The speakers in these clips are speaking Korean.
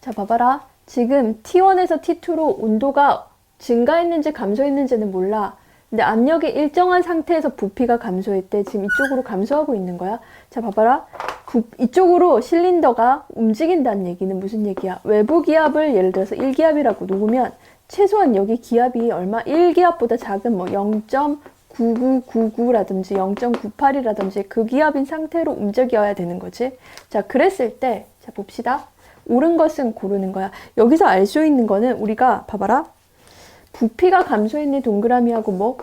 자, 봐봐라. 지금 T1에서 T2로 온도가 증가했는지 감소했는지는 몰라. 근데 압력이 일정한 상태에서 부피가 감소했대. 지금 이쪽으로 감소하고 있는 거야. 자, 봐봐라. 부- 이쪽으로 실린더가 움직인다는 얘기는 무슨 얘기야? 외부 기압을 예를 들어서 1기압이라고 놓으면 최소한 여기 기압이 얼마? 1기압보다 작은 뭐 0.9999라든지 0.98이라든지 그 기압인 상태로 움직여야 되는 거지. 자, 그랬을 때, 자, 봅시다. 옳은 것은 고르는 거야. 여기서 알 수 있는 거는 우리가 봐봐라. 부피가 감소했네 동그라미하고 뭐.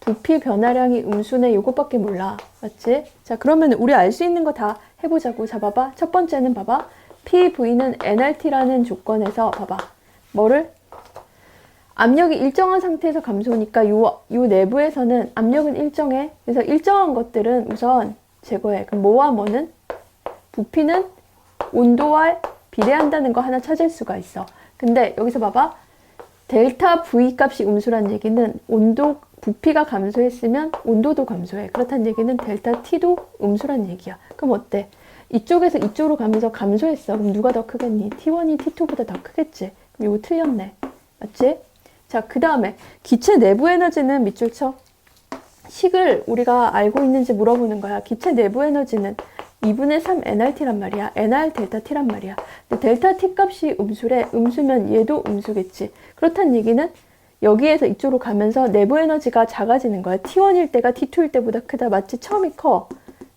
부피 변화량이 음수네 요것밖에 몰라. 맞지? 자 그러면 우리 알 수 있는 거 다 해보자고. 자 봐봐. 첫 번째는 봐봐. PV는 nRT라는 조건에서 봐봐. 뭐를? 압력이 일정한 상태에서 감소니까 요, 요 내부에서는 압력은 일정해. 그래서 일정한 것들은 우선 제거해. 그럼 뭐와 뭐는? 부피는 온도와 비례한다는 거 하나 찾을 수가 있어 근데 여기서 봐봐 델타 V 값이 음수란 얘기는 온도 부피가 감소했으면 온도도 감소해. 그렇다는 얘기는 델타 T도 음수란 얘기야. 그럼 어때? 이쪽에서 이쪽으로 가면서 감소했어. 그럼 누가 더 크겠니? T1이 T2보다 더 크겠지. 그럼 이거 틀렸네. 맞지? 자, 그 다음에 기체 내부 에너지는 밑줄 쳐. 식을 우리가 알고 있는지 물어보는 거야. 기체 내부 에너지는 2분의 3 nRT란 말이야. nR 델타 T란 말이야. 근데 델타 T 값이 음수래. 음수면 얘도 음수겠지. 그렇다는 얘기는 여기에서 이쪽으로 가면서 내부 에너지가 작아지는 거야. T1일 때가 T2일 때보다 크다. 마치 처음이 커.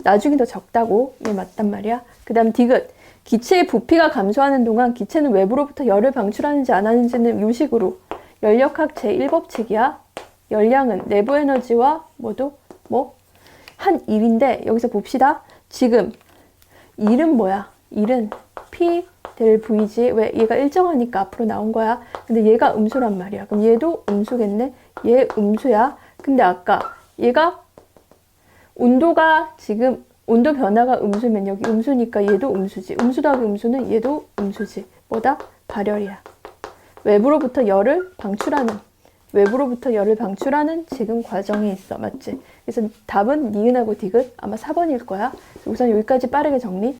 나중에 더 적다고. 이게 맞단 말이야. 그 다음 디귿. 기체의 부피가 감소하는 동안 기체는 외부로부터 열을 방출하는지 안 하는지는 요식으로 연력학 제1법칙이야. 열량은 내부 에너지와 뭐도 뭐 한 일인데 여기서 봅시다. 지금 일은 뭐야? 일은 P 될 V지. 왜? 얘가 일정하니까 앞으로 나온 거야. 근데 얘가 음수란 말이야. 그럼 얘도 음수겠네? 얘 음수야. 근데 아까 얘가 온도가 지금 온도 변화가 음수면 여기 음수니까 얘도 음수지. 음수 더하기 음수는 얘도 음수지. 뭐다? 발열이야. 외부로부터 열을 방출하는 외부로부터 열을 방출하는 지금 과정에 있어. 맞지? 그래서 답은 니은하고 디귿 아마 4번일 거야. 우선 여기까지 빠르게 정리.